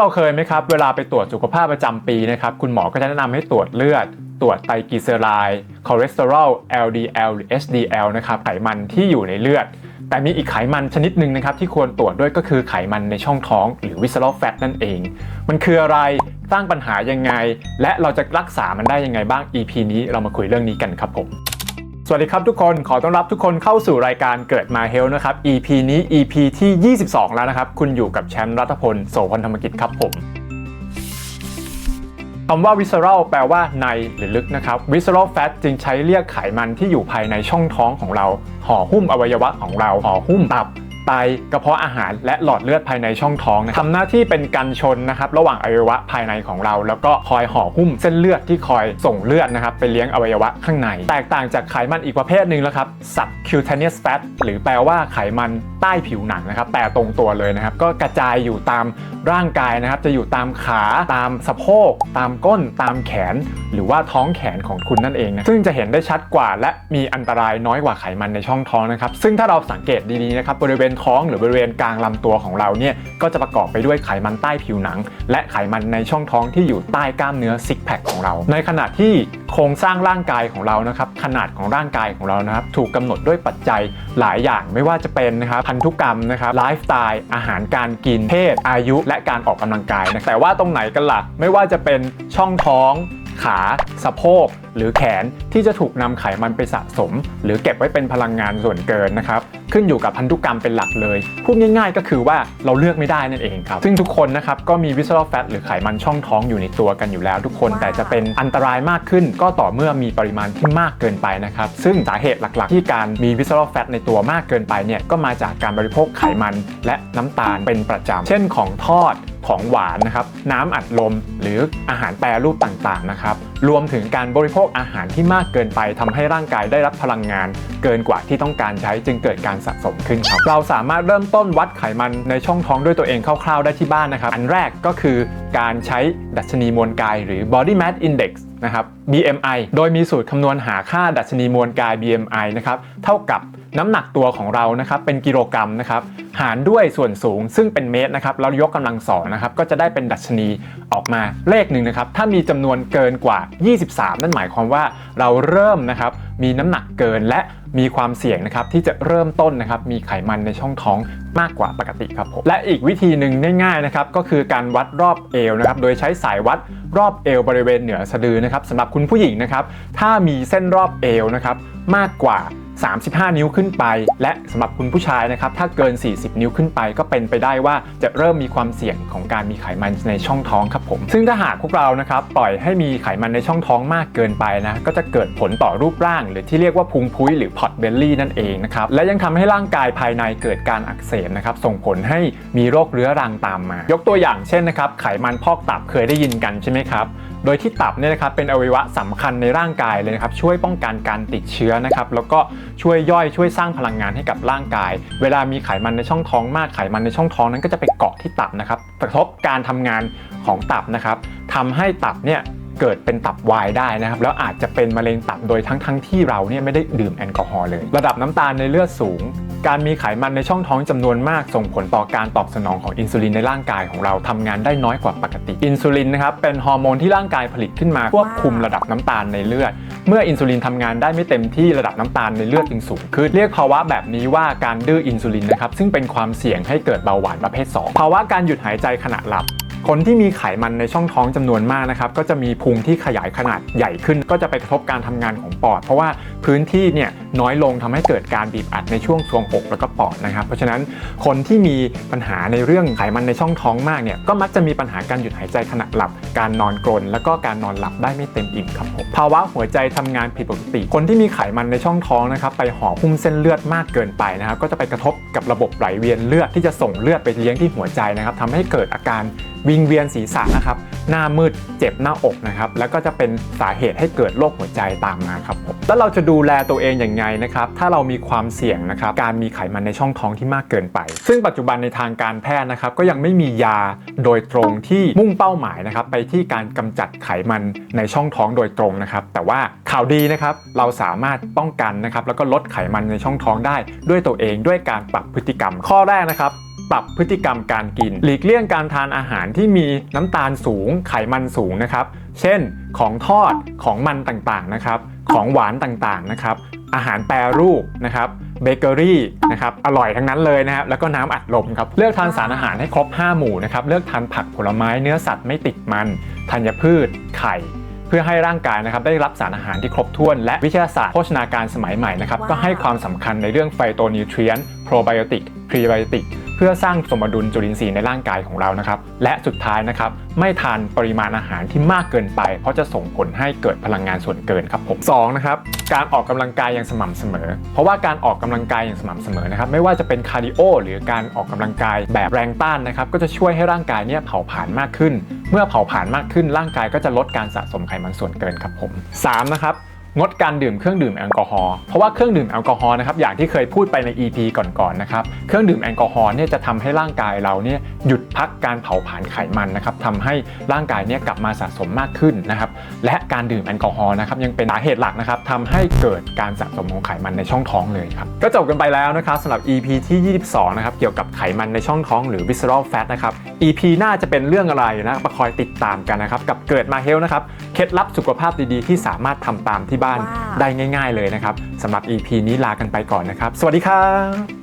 เราเคยไหมครับ เวลาไปตรวจสุขภาพประจำปีนะครับ คุณหมอก็จะแนะนำให้ตรวจเลือด ตรวจไตรกลีเซอไรด์คอเลสเตอรอล LDL หรือ HDL นะครับ ไขมันที่อยู่ในเลือด แต่มีอีกไขมันชนิดหนึ่งนะครับ ที่ควรตรวจด้วยก็คือไขมันในช่องท้อง หรือ visceral fat นั่นเอง มันคืออะไรสร้างปัญหายังไง และเราจะรักษามันได้ยังไงบ้าง EP นี้เรามาคุยเรื่องนี้กันครับผม สวัสดีครับทุกคนขอต้อนรับทุกคนเข้าสู่รายการเกิดมาเฮลนะครับ EP นี้ EP ที่ 22 แล้วนะครับ คุณอยู่กับแชมป์รัฐพลโสพลธรรมกิจครับผมคำว่า visceral แปลว่าในหรือลึกนะครับ visceral fat จึงใช้เรียกไขมันที่อยู่ภายในช่องท้องของเรา ห่อหุ้มอวัยวะของเรา ห่อหุ้มตับ ไตกระเพาะอาหารและหลอดเลือดภายในช่องท้องนะทำหน้าที่เป็นกันชนนะครับระหว่างอวัยวะภายในของเรา แล้วก็คอยห่อหุ้มเส้นเลือดที่คอยส่งเลือดนะครับไปเลี้ยงอวัยวะข้างใน แตกต่างจากไขมันอีกประเภทหนึ่งแล้วครับ subcutaneous fat หรือแปลว่าไขมันใต้ผิวหนังนะครับแปลตรงตัวเลยนะครับก็กระจายอยู่ตามร่างกายนะครับจะอยู่ตามขาตามสะโพก ตามก้นตามแขน หรือว่าท้องแขนของคุณนั่นเองนะซึ่งจะเห็นได้ชัดกว่า และมีอันตรายน้อยกว่าไขมันในช่องท้องนะครับซึ่งถ้าเราสังเกตดีๆนะครับบริเวณท้องหรือบริเวณกลางลำตัวของเราเนี่ยก็จะประกอบไปด้วยไขมันใต้ผิวหนัง และไขมันในช่องท้องที่อยู่ใต้กล้ามเนื้อซิกแพคของเรา ในขณะที่โครงสร้างร่างกายของเรานะครับขนาดของร่างกายของเรานะครับถูกกำหนดด้วยปัจจัยหลายอย่างไม่ว่าจะเป็นนะครับพันธุกรรมนะครับไลฟ์สไตล์อาหารการกินเพศ อายุ และการออกกำลังกายนะแต่ว่าตรงไหนกันล่ะไม่ว่าจะเป็นช่องท้อง ขาสะโพกหรือแขนที่จะถูกนำไขมันไปสะสม หรือเก็บไว้เป็นพลังงานส่วนเกินนะครับขึ้นอยู่กับพันธุกรรมเป็นหลักเลยพูดง่ายๆ ก็คือว่าเราเลือกไม่ได้นั่นเองครับซึ่งทุกคนนะครับก็มี visceral fat หรือไขมันช่องท้องอยู่ในตัวกันอยู่แล้วทุกคน แต่จะเป็นอันตรายมากขึ้น ก็ต่อเมื่อมีปริมาณที่มากเกินไปนะครับซึ่งสาเหตุหลักๆ ที่การมี visceral fat ในตัวมากเกินไปเนี่ยก็มาจากการบริโภคไขมันและน้ำตาลเป็นประจำเช่นของทอดของหวานนะครับน้ำอัดลมหรืออาหารแปรรูปต่างๆนะครับรวมถึงการบริโภคอาหารที่มากเกินไปทำให้ร่างกายได้รับพลังงาน เกินกว่าที่ต้องการใช้จึงเกิดการสะสมขึ้นครับเราสามารถเริ่มต้นวัดไขมันในช่องท้องด้วยตัวเองคร่าวๆได้ที่บ้านนะครับ อันแรกก็คือการใช้ดัชนีมวลกาย หรือ body mass index นะครับ BMI โดยมีสูตรคำนวณหาค่าดัชนีมวลกาย BMI นะครับเท่ากับ น้ำหนักตัวของเรานะครับเป็นกิโลกรัมนะครับหารด้วยส่วนสูงซึ่งเป็นเมตรนะครับแล้วยกกำลังสองนะครับก็จะได้เป็นดัชนีออกมาเลขหนึ่งนะครับถ้ามีจำนวนเกินกว่า 23 นั่นหมายความว่าเราเริ่มนะครับมีน้ำหนักเกินและมีความเสี่ยงนะครับที่จะเริ่มต้นนะครับมีไขมันในช่องท้องมากกว่าปกติครับผมและอีกวิธีหนึ่งง่ายๆนะครับก็คือการวัดรอบเอวนะครับโดยใช้สายวัดรอบเอวบริเวณเหนือสะดือนะครับสำหรับคุณผู้หญิงนะครับถ้ามีเส้นรอบเอวนะครับมากกว่า 35 นิ้วขึ้นไป และสำหรับคุณผู้ชายนะครับถ้าเกิน 40 นิ้วขึ้นไป ก็เป็นไปได้ว่าจะเริ่มมีความเสี่ยงของการมีไขมันในช่องท้องครับผม ซึ่งถ้าหากพวกเรานะครับปล่อยให้มีไขมันในช่องท้องมากเกินไปนะก็จะเกิดผลต่อรูปร่าง หรือที่เรียกว่าพุงพุ้ยหรือพอตเบลลี่นั่นเองนะครับและยังทำให้ร่างกายภายในเกิดการอักเสบนะครับส่งผลให้มีโรคเรื้อรังตามมา ยกตัวอย่างเช่นนะครับไขมันพอกตับเคยได้ยินกันใช่ไหมครับโดยที่ตับเนี่ยนะครับเป็นอวัยวะสำคัญในร่างกายเลยนะครับช่วยป้องกันการติดเชื้อนะครับแล้วก็ช่วยย่อยช่วยสร้างพลังงานให้กับร่างกาย เวลามีไขมันในช่องท้องมากไขมันในช่องท้องนั้นก็จะไปเกาะที่ตับนะครับกระทบการทำงานของตับนะครับทำให้ตับเนี่ยเกิดเป็นตับวายได้นะครับ แล้วอาจจะเป็นมะเร็งตับโดยทั้งทั้งที่เราเนี่ยไม่ได้ดื่มแอลกอฮอล์เลย ระดับน้ำตาลในเลือดสูง การมีไขมันในช่องท้องจำนวนมากส่งผลต่อการตอบสนองของอินซูลินในร่างกายของเราทำงานได้น้อยกว่าปกติ อินซูลินนะครับเป็นฮอร์โมนที่ร่างกายผลิตขึ้นมาควบคุมระดับน้ำตาลในเลือด เมื่ออินซูลินทำงานได้ไม่เต็มที่ระดับน้ำตาลในเลือดจึงสูงขึ้นเรียกภาวะแบบนี้ว่าการดื้ออินซูลินนะครับซึ่งเป็นความเสี่ยงให้เกิดเบาหวานประเภท 2 ภาวะการหยุดหายใจขณะหลับคนที่มีไขมันในช่องท้องจำนวนมากนะครับก็จะมีพุงที่ขยายขนาดใหญ่ขึ้น ก็จะไปกระทบการทำงานของปอด เพราะว่าพื้นที่เนี่ยน้อยลงทำให้เกิดการบีบอัดในช่วงทรวงอกแล้วก็ปอดนะครับ เพราะฉะนั้นคนที่มีปัญหาในเรื่องไขมันในช่องท้องมากเนี่ยก็มักจะมีปัญหาการหยุดหายใจขณะหลับ การนอนกรน แล้วก็การนอนหลับได้ไม่เต็มอิ่มครับผมภาวะหัวใจทำงานผิดปกติ คนที่มีไขมันในช่องท้องนะครับไปห่อหุ้มเส้นเลือดมากเกินไปนะครับก็จะไปกระทบกับระบบไหลเวียนเลือดที่จะส่งเลือดไปเลี้ยงที่หัวใจนะครับทำให้เกิดอาการวิงเวียนศีรษะนะครับ หน้ามืด เจ็บหน้าอกนะครับ แล้วก็จะเป็นสาเหตุให้เกิดโรคหัวใจตามมาครับผมแล้วเราจะดูแลตัวเองอย่างไงนะครับถ้าเรามีความเสี่ยงนะครับการมีไขมันในช่องท้องที่มากเกินไป ซึ่งปัจจุบันในทางการแพทย์นะครับก็ยังไม่มียาโดยตรงที่มุ่งเป้าหมายนะครับไปที่การกำจัดไขมันในช่องท้องโดยตรงนะครับแต่ว่าข่าวดีนะครับเราสามารถป้องกันนะครับแล้วก็ลดไขมันในช่องท้องได้ ด้วยตัวเองด้วยการปรับพฤติกรรมข้อแรกนะครับปรับพฤติกรรมการกิน หลีกเลี่ยงการทานอาหารที่มีน้ำตาลสูง ไขมันสูงนะครับ เช่น ของทอดของมันต่างๆนะครับ ของหวานต่างๆนะครับ อาหารแปรรูปนะครับเบเกอรี่นะครับอร่อยทั้งนั้นเลยนะครับแล้วก็น้ำอัดลมครับเลือกทานสารอาหารให้ครบ 5 หมู่นะครับเลือกทานผักผลไม้เนื้อสัตว์ไม่ติดมันธัญพืช ไข่เพื่อให้ร่างกายนะครับได้รับสารอาหารที่ครบถ้วน และวิทยาศาสตร์โภชนาการสมัยใหม่นะครับ wow. ก็ให้ความสำคัญในเรื่องไฟโตนิวทรียนโปรไบโอติกพรีไบโอติก พื่อสร้างสมดุลจุลินทรีย์ในร่างกายของเรานะครับ และสุดท้ายนะครับ ไม่ทานปริมาณอาหารที่มากเกินไป เพราะจะส่งผลให้เกิดพลังงานส่วนเกินครับผมสองนะครับการออกกำลังกายอย่างสม่ำเสมอ เพราะว่าการออกกำลังกายอย่างสม่ำเสมอนะครับไม่ว่าจะเป็นคาร์ดิโอหรือการออกกำลังกายแบบแรงต้านนะครับก็จะช่วยให้ร่างกายเนี่ยเผาผลาญมากขึ้น เมื่อเผาผลาญมากขึ้นร่างกายก็จะลดการสะสมไขมันส่วนเกินครับผมสามนะครับ งดการดื่มเครื่องดื่มแอลกอฮอล์เพราะว่าเครื่องดื่มแอลกอฮอล์นะครับอย่างที่เคยพูดไปใน EP ก่อนๆนะครับเครื่องดื่มแอลกอฮอล์เนี่ยจะทำให้ร่างกายเราเนี่ยหยุดพักการเผาผลาญไขมันนะครับทำให้ร่างกายเนี่ยกลับมาสะสมมากขึ้นนะครับและการดื่มแอลกอฮอล์นะครับยังเป็นสาเหตุหลักนะครับทำให้เกิดการสะสมของไขมันในช่องท้องเลยครับก็จบกันไปแล้วนะครับสำหรับ EP ที่ 22นะครับเกี่ยวกับไขมันในช่องท้องหรือ visceral fat นะครับ EP หน้าจะเป็นเรื่องอะไรนะมาคอยติดตามกันนะครับกับเกิดมาเฮลนะครับ ล็ดลับสุขภาพดีๆ ที่สามารถทำตามที่บ้านว้าว ได้ง่าย ๆ เลยนะครับสำหรับ EP นี้ลากันไปก่อนนะครับ สวัสดีครับ